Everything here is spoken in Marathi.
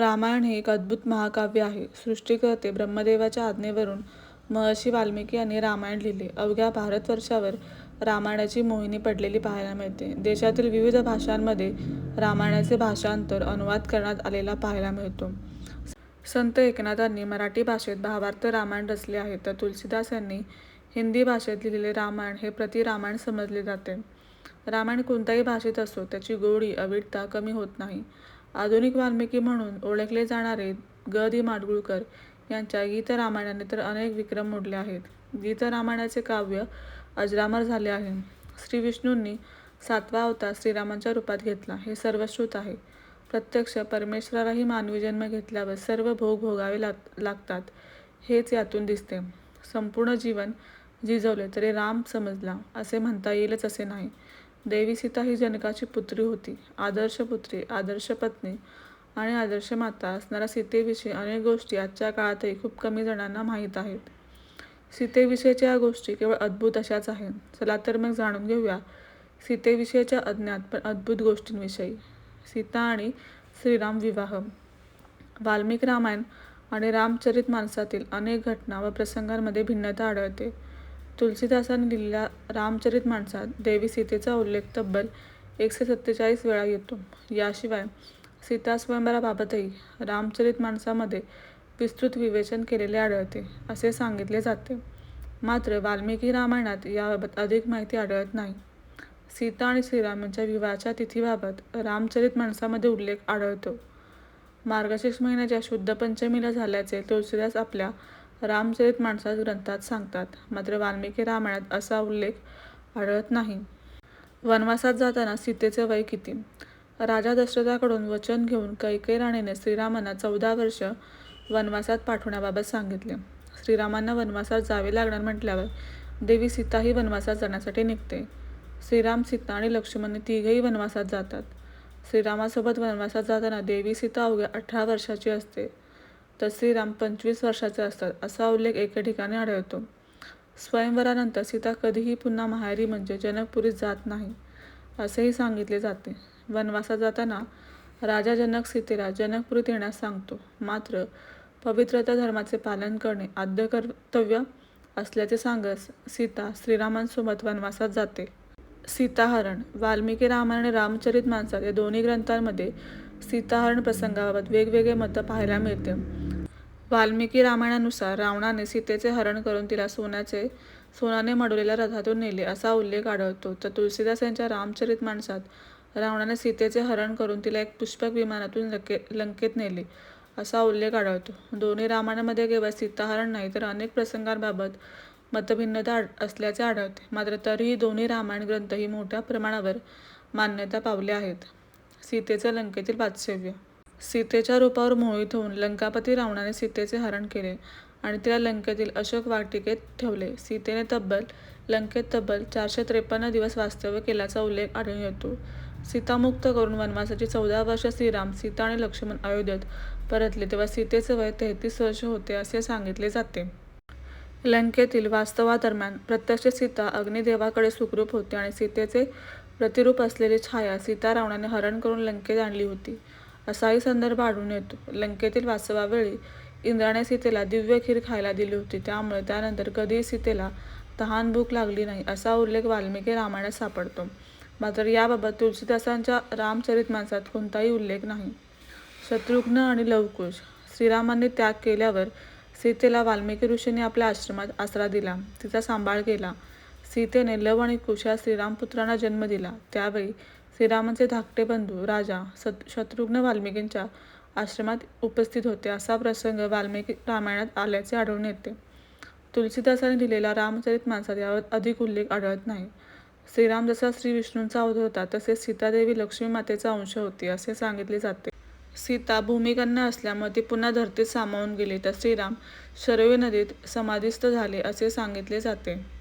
रामायण हे एक अद्भुत महाकाव्य आहे. सृष्टीकर्ते ब्रह्मदेवाच्या आज्ञेवरून महर्षी वाल्मिकी यांनी रामायण लिहिले. अवघ्या भारतवर्षावर रामायणाची मोहिनी पडलेली पाहायला मिळते. देशातील विविध भाषांमध्ये रामायणाचे भाषांतर, अनुवाद करण्यात आलेला पाहायला मिळतो. संत एकनाथांनी मराठी भाषेत भावार्थ रामायण रचले आहे तर तुलसीदास यांनी हिंदी भाषेत लिहिलेले रामायण हे प्रति रामायण समजले जाते. रामायण कोणत्याही भाषेत असो त्याची गोडी, अविडता कमी होत नाही. आधुनिक वाल्मिकी म्हणून ओळखले जाणारे ग. दि. माडगूळकर यांच्या गीतरामायणाने तर अनेक विक्रम मोडले आहेत. गीतरामायणाचे काव्य अजरामर झाले आहे. श्रीविष्णूंनी सातवा अवतार श्रीरामांच्या रूपात घेतला हे सर्वश्रुत आहे. प्रत्यक्ष परमेश्वरालाही मानवी जन्म घेतल्यावर सर्व भोग भोगावे लाग लागतात हेच यातून दिसते. संपूर्ण जीवन झिजवले तरी राम समजला असे म्हणता येईलच असे नाही. देवी सीता ही जनकाची पुत्री होती. आदर्श पुत्री, आदर्श पत्नी आणि आदर्श माता असणाऱ्या सीतेविषयी अनेक गोष्टी आजच्या काळातही खूप कमी जणांना माहीत आहेत. सीतेविषयीच्या या गोष्टी केवळ अद्भुत अशाच आहेत. चला तर मग जाणून घेऊया सीतेविषयीच्या अज्ञात पण अद्भुत गोष्टींविषयी. सीता आणि श्रीराम विवाह वाल्मिक रामायण आणि रामचरित माणसातील अनेक घटना व प्रसंगांमध्ये भिन्नता आढळते. तुलसीदासांनी लिहिलेल्या रामचरितमानसात देवी सीतेचा उल्लेख तब्बल एकशे सत्तेचाळीस वेळा येतो. याशिवाय सीता स्वयंबराबाबतही रामचरित माणसामध्ये विस्तृत विवेचन केलेले आढळते असे सांगितले जाते. मात्र वाल्मिकी रामायणात याबाबत अधिक माहिती आढळत नाही. सीता आणि श्रीराम यांच्या विवाहाच्या तिथीबाबत रामचरित माणसामध्ये उल्लेख आढळतो. मार्गशीर्ष महिन्याच्या शुद्ध पंचमीला झाल्याचे तुलसीदास आपल्या रामचरित माणसा ग्रंथात सांगतात. मात्र वाल्मिकी रामायणात असा उल्लेख आढळत नाही. वनवासात जाताना सीतेचे वय किती? राजा दशरथाकडून वचन घेऊन कैकेयी राणीने श्रीरामांना चौदा वर्ष वनवासात पाठवण्याबाबत सांगितले. श्रीरामांना वनवासात जावे लागणार म्हटल्यावर देवी सीताही वनवासात जाण्यासाठी निघते. श्रीराम, सीता आणि लक्ष्मण तिघेही वनवासात जातात. श्रीरामासोबत वनवासात जाताना देवी सीता अवघ्या अठरा वर्षाची असते तर श्रीराम पंचवीस वर्षाचे असतात असा उल्लेख एके ठिकाणी आढळतो. स्वयंवरानंतर सीता कधीही पुन्हा माहेरी म्हणजे जनकपुरीत जात नाही असेही सांगितले जाते. वनवासात जाताना राजा जनक सीतेला जनकपुरीत येण्यास सांगतो. मात्र पवित्रता धर्माचे पालन करणे आद्य कर्तव्य असल्याचे सांगत सीता श्रीरामांसोबत वनवासात जाते. सीताहरण वाल्मिकी रामायण आणि रामचरितमानसात या दोन्ही ग्रंथांमध्ये सीताहरण प्रसंगाबाबत वेगवेगळे मतं पाहायला मिळते. वाल्मिकी रामायणानुसार रावणाने सीतेचे हरण करून तिला सोन्याचे सोन्याने मडवलेल्या रथातून नेले असा उल्लेख आढळतो तर तुलसीदास यांच्या रामचरित माणसात रावणाने सीतेचे हरण करून तिला एक पुष्पक विमानातून लके लंकेत नेले असा उल्लेख आढळतो. दोन्ही रामायणामध्ये केवळ सीताहरण नाही तर अनेक प्रसंगांबाबत मतभिन्नता असल्याचे आढळते. मात्र तरीही दोन्ही रामायण ग्रंथ ही मोठ्या प्रमाणावर मान्यता पावले आहेत. सीतेचं लंकेतील वास्तव्य सीतेच्या रूपावर मोहित होऊन लंकापती रावणाने सीतेचे हरण केले आणि तिला लंकेतील अशोक वाटिकेत ठेवले. सीतेने तब्बल लंकेत तब्बल चारशे त्रेपन्न दिवस वास्तव्य केल्याचा उल्लेख आढळून येतो. सीतामुक्त करून वनवासाची चौदा वर्ष श्रीराम, सीता आणि लक्ष्मण अयोध्येत परतले तेव्हा सीतेचे वय तेहतीस वर्ष होते असे सांगितले जाते. लंकेतील वास्तवादरम्यान प्रत्यक्ष सीता अग्निदेवाकडे सुखरूप होती आणि सीतेचे प्रतिरूप असलेली छाया सीता रावणाने हरण करून लंकेत आणली होती असाही संदर्भ आढळून येतो. लंकेतील वास्तवावेळी इंद्राने सीतेला दिव्य खीर खायला दिली होती त्यामुळे त्यानंतर कधीही सीतेला तहान-भूक लागली नाही असा उल्लेख वाल्मिकी रामायणात सापडतो. मात्र याबाबत तुलसीदासांच्या रामचरित माणसात कोणताही उल्लेख नाही. शत्रुघ्न आणि लवकुश श्रीरामांनी त्याग केल्यावर सीतेला वाल्मिकी ऋषीने आपल्या आश्रमात आसरा दिला, तिचा सांभाळ केला. सीतेने लव आणि कुश या श्रीरामपुत्रांना जन्म दिला. त्यावेळी श्रीरामांचे धाकटे बंधू राजा सत शत्रुघ्न वाल्मिकींच्या आश्रमात उपस्थित होते असा प्रसंग वाल्मिकी रामायणात आल्याचे आढळून येते. तुलसीदासाने लिहिलेला रामचरित माणसात यावर अधिक उल्लेख आढळत नाही. श्रीराम जसा श्रीविष्णूंचा अवध होता तसेच सीतादेवी लक्ष्मी मातेचा अंश होती असे सांगितले जाते. सीता भूमिकन्या असल्यामुळे ती पुन्हा धरतीत सामावून गेली तर श्रीराम शरयू नदीत समाधिस्थ झाले असे सांगितले जाते.